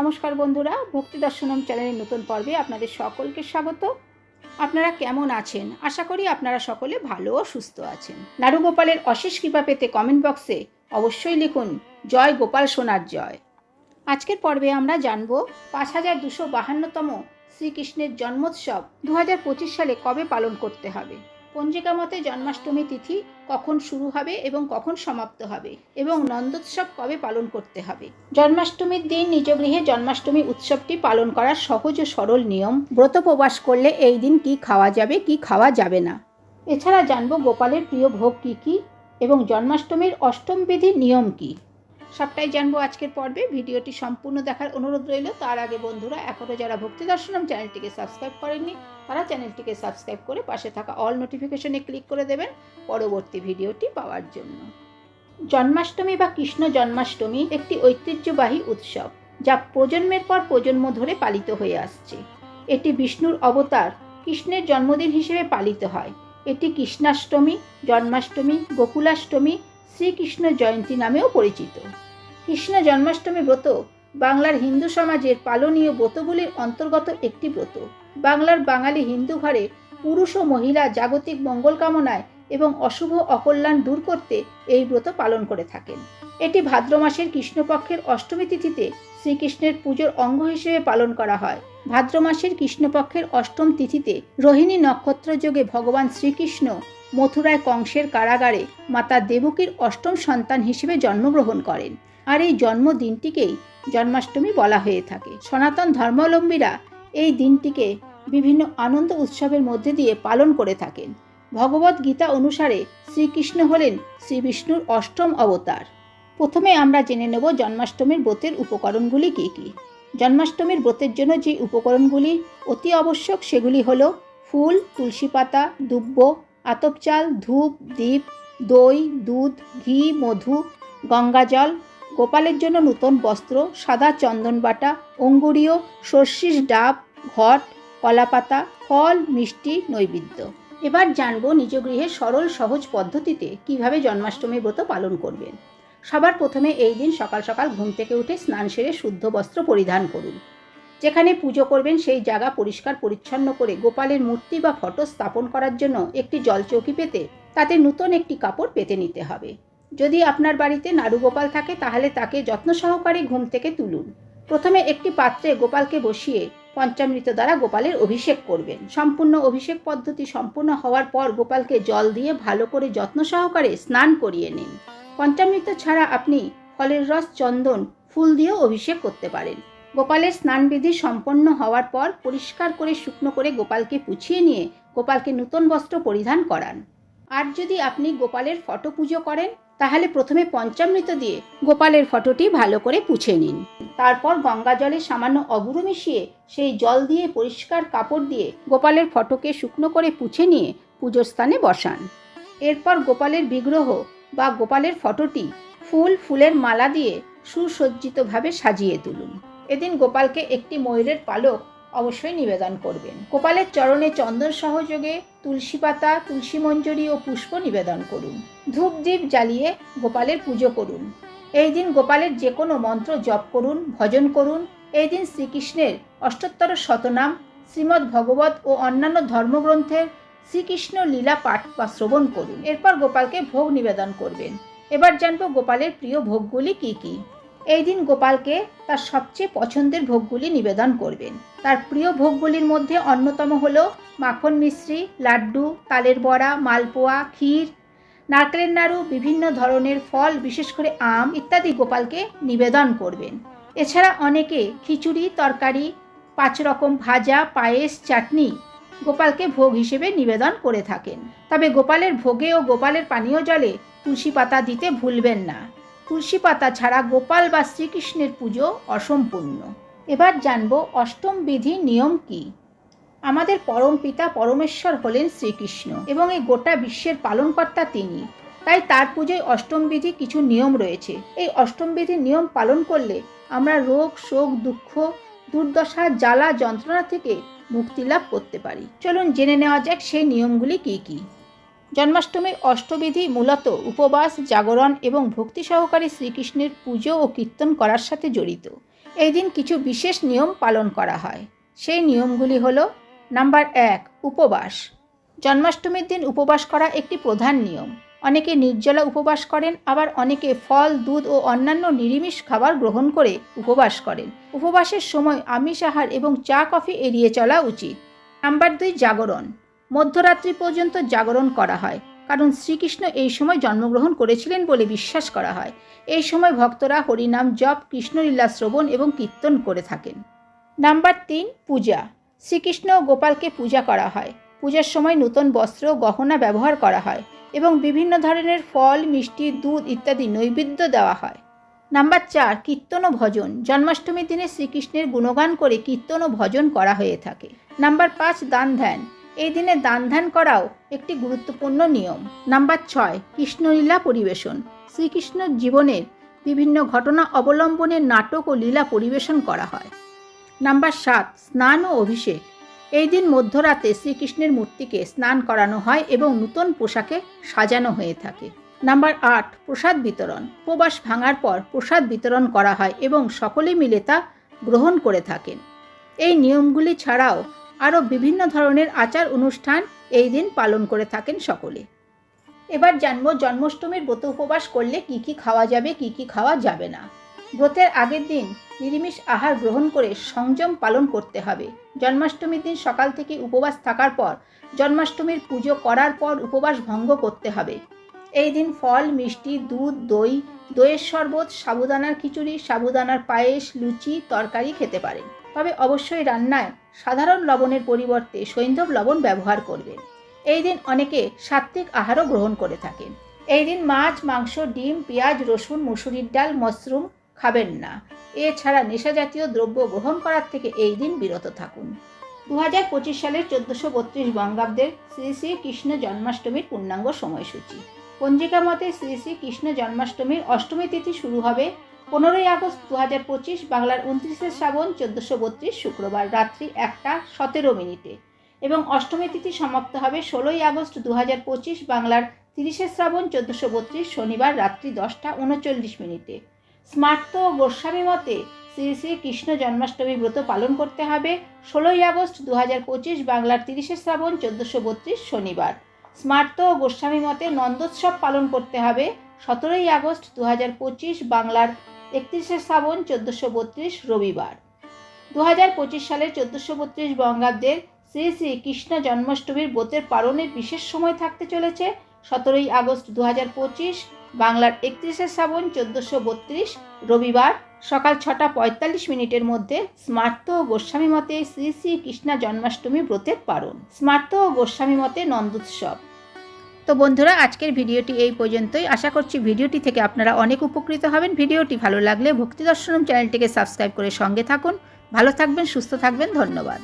নমস্কার বন্ধুরা, ভক্তি দর্শনম চ্যানেলের নতুন পর্বে আপনাদের সকলকে স্বাগত। আপনারা কেমন আছেন? আশা করি আপনারা সকলে ভালো ও সুস্থ আছেন। নারুগোপালের অশেষ কৃপা পেতে কমেন্ট বক্সে অবশ্যই লিখুন, জয় গোপাল সোনার জয়। আজকের পর্বে আমরা জানব পাঁচ হাজার দুশো বাহান্নতম শ্রীকৃষ্ণের জন্মোৎসব দু হাজার পঁচিশ সালে কবে পালন করতে হবে। পঞ্জিকা মতে জন্মাষ্টমী তিথি কখন শুরু হবে এবং কখন সমাপ্ত হবে এবং নন্দোৎসব কবে পালন করতে হবে। জন্মাষ্টমীর দিন নিজ গৃহে জন্মাষ্টমী উৎসবটি পালন করার সহজ ও সরল নিয়ম। ব্রত প্রবাস করলে এই দিন কি খাওয়া যাবে, কি খাওয়া যাবে না। এছাড়া জানব গোপালের প্রিয় ভোগ কি কি এবং জন্মাষ্টমীর অষ্টম বিধির নিয়ম কি। সবটাই জানব আজকের পর্বে। ভিডিওটি সম্পূর্ণ দেখার অনুরোধ রইল। তার আগে বন্ধুরা এখনও যারা ভক্তি দর্শনম চ্যানেলটিকে সাবস্ক্রাইব করেননি, তারা চ্যানেলটিকে সাবস্ক্রাইব করে পাশে থাকা অল নোটিফিকেশনে ক্লিক করে দেবেন পরবর্তী ভিডিওটি পাওয়ার জন্য। জন্মাষ্টমী বা কৃষ্ণ জন্মাষ্টমী একটি ঐতিহ্যবাহী উৎসব, যা প্রজন্মের পর প্রজন্ম ধরে পালিত হয়ে আসছে। এটি বিষ্ণুর অবতার কৃষ্ণের জন্মদিন হিসেবে পালিত হয়। এটি কৃষ্ণাষ্টমী, জন্মাষ্টমী, গোকুলাষ্টমী শ্রীকৃষ্ণ জয়ন্তী নামেও পরিচিত। কৃষ্ণ জন্মাষ্টমী ব্রত বাংলার হিন্দু সমাজের পালনীয় ব্রতগুলির অন্তর্গত একটি ব্রত। বাংলার বাঙালি হিন্দু ঘরে পুরুষ ও মহিলা জাগতিক মঙ্গল কামনায় এবং অশুভ অকল্যাণ দূর করতে এই ব্রত পালন করে থাকেন। এটি ভাদ্র মাসের কৃষ্ণপক্ষের অষ্টমী তিথিতে শ্রীকৃষ্ণের পুজোর অঙ্গ হিসেবে পালন করা হয়। ভাদ্র মাসের কৃষ্ণপক্ষের অষ্টম তিথিতে রোহিণী নক্ষত্র যোগে ভগবান শ্রীকৃষ্ণ মথুরায় কংসের কারাগারে মাতা দেবকীর অষ্টম সন্তান হিসেবে জন্মগ্রহণ করেন। আর এই জন্মদিনটিকেই জন্মাষ্টমী বলা হয়ে থাকে। সনাতন ধর্মাবলম্বীরা এই দিনটিকে বিভিন্ন আনন্দ উৎসবের মধ্যে দিয়ে পালন করে থাকেন। ভগবত গীতা অনুসারে শ্রীকৃষ্ণ হলেন শ্রী বিষ্ণুর অষ্টম অবতার। প্রথমে আমরা জেনে নেব জন্মাষ্টমীর ব্রতের উপকরণগুলি কী কী। জন্মাষ্টমীর ব্রতের জন্য যে উপকরণগুলি অতি আবশ্যক সেগুলি হলো ফুল, তুলসী পাতা, দুব্ব আতপ চাল, ধূপ দ্বীপ দই, দুধ, ঘি, মধু গঙ্গাজল গোপালের জন্য নূতন বস্ত্র, সাদা চন্দন বাটা, অঙ্গুরীয় সর্ষিস ডাব, ঘট, কলাপাতা, ফল, মিষ্টি, নৈবেদ্য। এবার জানব নিজ গৃহে সরল সহজ পদ্ধতিতে কীভাবে জন্মাষ্টমী ব্রত পালন করবেন। সবার প্রথমে এই দিন সকাল সকাল ঘুম থেকে উঠে স্নান সেরে শুদ্ধ বস্ত্র পরিধান করুন। যেখানে পুজো করবেন সেই জায়গা পরিষ্কার পরিচ্ছন্ন করে গোপালের মূর্তি বা ফটো স্থাপন করার জন্য একটি জলচৌকি পেতে তাতে নূতন একটি কাপড় পেতে নিতে হবে। যদি আপনার বাড়িতে নাড়ু গোপাল থাকে তাহলে তাকে যত্ন সহকারে ঘুম থেকে তুলুন। প্রথমে একটি পাত্রে গোপালকে বসিয়ে পঞ্চামৃত দ্বারা গোপালের অভিষেক করবেন। সম্পূর্ণ অভিষেক পদ্ধতি সম্পূর্ণ হওয়ার পর গোপালকে জল দিয়ে ভালো করে যত্ন সহকারে স্নান করিয়ে নিন। পঞ্চামৃত ছাড়া আপনি ফলের রস, চন্দন, ফুল দিয়েও অভিষেক করতে পারেন। গোপালের স্নানবিধি সম্পন্ন হওয়ার পর পরিষ্কার করে শুকনো করে গোপালকে পুছিয়ে নিয়ে গোপালকে নূতন বস্ত্র পরিধান করান। আর যদি আপনি গোপালের ফটো পুজো করেন, তাহলে প্রথমে পঞ্চামৃত দিয়ে গোপালের ফটোটি ভালো করে পুছে নিন। তারপর গঙ্গা জলে সামান্য অগুরু মিশিয়ে সেই জল দিয়ে পরিষ্কার কাপড় দিয়ে গোপালের ফটোকে শুকনো করে পুছে নিয়ে পুজোর স্থানে বসান। এরপর গোপালের বিগ্রহ বা গোপালের ফটোটি ফুল, ফুলের মালা দিয়ে সুসজ্জিতভাবে সাজিয়ে তুলুন। এদিন গোপালকে একটি ময়ূরের পালক অবশ্যই নিবেদন করবেন। গোপালের চরণে চন্দন সহযোগে তুলসী পাতা, তুলসী মঞ্জরি ও পুষ্প নিবেদন করুন। ধূপ দ্বীপ জ্বালিয়ে গোপালের পুজো করুন। এই দিন গোপালের যে কোনো মন্ত্র জপ করুন, ভজন করুন। এই দিন শ্রীকৃষ্ণের অষ্টোত্তর শতনাম, শ্রীমদ্ ভগবত ও অন্যান্য ধর্মগ্রন্থের শ্রীকৃষ্ণ লীলা পাঠ বা শ্রবণ করুন। এরপর গোপালকে ভোগ নিবেদন করবেন। এবার জানব গোপালের প্রিয় ভোগগুলি কি কি। এই দিন গোপালকে তার সবচেয়ে পছন্দের ভোগগুলি নিবেদন করবেন। তার প্রিয় ভোগগুলির মধ্যে অন্যতম হল মাখন মিশ্রি, লাড্ডু, তালের বড়া, মালপোয়া, ক্ষীর, নারকেলের নাড়ু, বিভিন্ন ধরনের ফল, বিশেষ করে আম ইত্যাদি গোপালকে নিবেদন করবেন। এছাড়া অনেকে খিচুড়ি, তরকারি, পাঁচ রকম ভাজা, পায়েস, চাটনি গোপালকে ভোগ হিসেবে নিবেদন করে থাকেন। তবে গোপালের ভোগে ও গোপালের পানীয় জলে তুলসী পাতা দিতে ভুলবেন না। তুলসী পাতা ছাড়া গোপাল বা শ্রীকৃষ্ণের পুজো অসম্পূর্ণ। এবার জানব অষ্টম বিধি নিয়ম কি। আমাদের পরম পিতা পরমেশ্বর হলেন শ্রীকৃষ্ণ এবং এই গোটা বিশ্বের পালনকর্তা তিনি। তাই তার পুজোয় অষ্টম বিধি কিছু নিয়ম রয়েছে। এই অষ্টম বিধির নিয়ম পালন করলে আমরা রোগ, শোক, দুঃখ, দুর্দশা, জ্বালা, যন্ত্রণা থেকে মুক্তি লাভ করতে পারি। চলুন জেনে নেওয়া যাক সেই নিয়মগুলি কি কি। জন্মাষ্টমীর অষ্টবিধি মূলত উপবাস, জাগরণ এবং ভক্তি সহকারে শ্রীকৃষ্ণের পুজো ও কীর্তন করার সাথে জড়িত। এই দিন কিছু বিশেষ নিয়ম পালন করা হয়। সেই নিয়মগুলি হল, নাম্বার এক, উপবাস। জন্মাষ্টমীর দিন উপবাস করা একটি প্রধান নিয়ম। অনেকে নির্জলা উপবাস করেন, আবার অনেকে ফল, দুধ ও অন্যান্য নিরামিষ খাবার গ্রহণ করে উপবাস করেন। উপবাসের সময় আমিষ আহার এবং চা কফি এড়িয়ে চলা উচিত। নাম্বার দুই, জাগরণ। মধ্যরাত্রি পর্যন্ত জাগরণ করা হয়। কারণ শ্রীকৃষ্ণ এই সময় জন্মগ্রহণ করেছিলেন বলে বিশ্বাস করা হয়। এই সময় ভক্তরা হরিনাম জপ, কৃষ্ণলীলা শ্রবণ এবং কীর্তন করে থাকেন। নাম্বার তিন, পূজা। শ্রীকৃষ্ণ ও গোপালকে পূজা করা হয়। পূজার সময় নতুন বস্ত্র, গহনা ব্যবহার করা হয় এবং বিভিন্ন ধরনের ফল, মিষ্টি, দুধ ইত্যাদি নৈবেদ্য দেওয়া হয়। নাম্বার চার, কীর্তন ও ভজন। জন্মাষ্টমীর দিনে শ্রীকৃষ্ণের গুণগান করে কীর্তন ও ভজন করা হয়ে থাকে। নাম্বার পাঁচ, দান ধ্যান। এই দিনে দান ধ্যান করাও একটি গুরুত্বপূর্ণ নিয়ম। নাম্বার ছয়, কৃষ্ণলীলা পরিবেশন। শ্রীকৃষ্ণের জীবনের বিভিন্ন ঘটনা অবলম্বনে নাটক ও লীলা পরিবেশন করা হয়। নাম্বার সাত, স্নান ও অভিষেক। এই দিন মধ্যরাতে শ্রীকৃষ্ণের মূর্তিকে স্নান করানো হয় এবং নূতন পোশাকে সাজানো হয়ে থাকে। নাম্বার আট, প্রসাদ বিতরণ। উপবাস ভাঙার পর প্রসাদ বিতরণ করা হয় এবং সকলে মিলে তা গ্রহণ করে থাকেন। এই নিয়মগুলি ছাড়াও আরও বিভিন্ন ধরনের আচার অনুষ্ঠান এই দিন পালন করে থাকেন সকলে। এবার জানব জন্মাষ্টমীর ব্রত উপবাস করলে কি কি খাওয়া যাবে, কি কি খাওয়া যাবে না। ব্রতের আগের দিন নিরামিষ আহার গ্রহণ করে সংযম পালন করতে হবে। জন্মাষ্টমীর দিন সকাল থেকে উপবাস থাকার পর জন্মাষ্টমীর পুজো করার পর উপবাস ভঙ্গ করতে হবে। এই দিন ফল, মিষ্টি, দুধ, দই, দইয়ের শরবত, সাবুদানার খিচুড়ি, সাবুদানার পায়েস, লুচি, তরকারি খেতে পারেন। তবে অবশ্যই রান্নায় সাধারণ লবণের পরিবর্তে সৈন্ধব লবণ ব্যবহার করবেন। এই দিন অনেকে সাত্ত্বিক আহারও গ্রহণ করে থাকেন। এই দিন মাছ, মাংস, ডিম, পেঁয়াজ, রসুন, মুসুরির ডাল মশরুম খাবেন না। এছাড়া নেশাজাতীয় দ্রব্য গ্রহণ করার থেকে এই দিন বিরত থাকুন। দু হাজার পঁচিশ সালের চোদ্দোশো বত্রিশ বঙ্গাব্দের শ্রী শ্রী কৃষ্ণ জন্মাষ্টমীর পূর্ণাঙ্গ সময়সূচি। পঞ্জিকা মতে শ্রী শ্রী কৃষ্ণ জন্মাষ্টমীর অষ্টমী তিথি শুরু হবে পনেরোই আগস্ট দু হাজার পঁচিশ বাংলার উনত্রিশে শ্রাবণ চোদ্দোশো বত্রিশ শুক্রবার রাত্রি একটা সতেরো মিনিটে। এবং অষ্টমী তিথি সমাপ্ত হবে ষোলোই আগস্ট দু হাজার পঁচিশ বাংলার তিরিশে শ্রাবণ চোদ্দোশো বত্রিশ শনিবার রাত্রি দশটা উনচল্লিশ মিনিটে। স্মার্ত ও গোস্বামী মতে শ্রী শ্রী কৃষ্ণ জন্মাষ্টমী ব্রত পালন করতে হবে ষোলোই আগস্ট দু হাজার পঁচিশ বাংলার তিরিশে শ্রাবণ চোদ্দোশো বত্রিশ শনিবার। স্মার্ত ও গোস্বামী মতে নন্দোৎসব পালন করতে হবে সতেরোই আগস্ট দু হাজার পঁচিশ বাংলার একত্রিশে শ্রাবণ চোদ্দোশো বত্রিশ রবিবার। দু হাজার পঁচিশ সালের চোদ্দোশো বত্রিশ বঙ্গাব্দের শ্রী শ্রী কৃষ্ণ জন্মাষ্টমীর ব্রতের পালনের বিশেষ সময় থাকতে চলেছে। সতেরোই আগস্ট দু হাজার পঁচিশ, বাংলার একত্রিশে শ্রাবণ চোদ্দোশো বত্রিশ রবিবার সকাল ছটা পঁয়তাল্লিশ মিনিটের মধ্যে স্মার্ত ও গোস্বামী মতে শ্রী শ্রী কৃষ্ণা জন্মাষ্টমী ব্রতের পালন। স্মার্ত ও গোস্বামী মতে নন্দোৎসব। তো বন্ধুরা, আজকের ভিডিওটি এই পর্যন্তই। আশা করছি ভিডিওটি থেকে আপনারা অনেক উপকৃত হবেন। ভিডিওটি ভালো লাগলে ভক্তি দর্শনম চ্যানেলটিকে সাবস্ক্রাইব করে সঙ্গে থাকুন। ভালো থাকবেন, সুস্থ থাকবেন। ধন্যবাদ।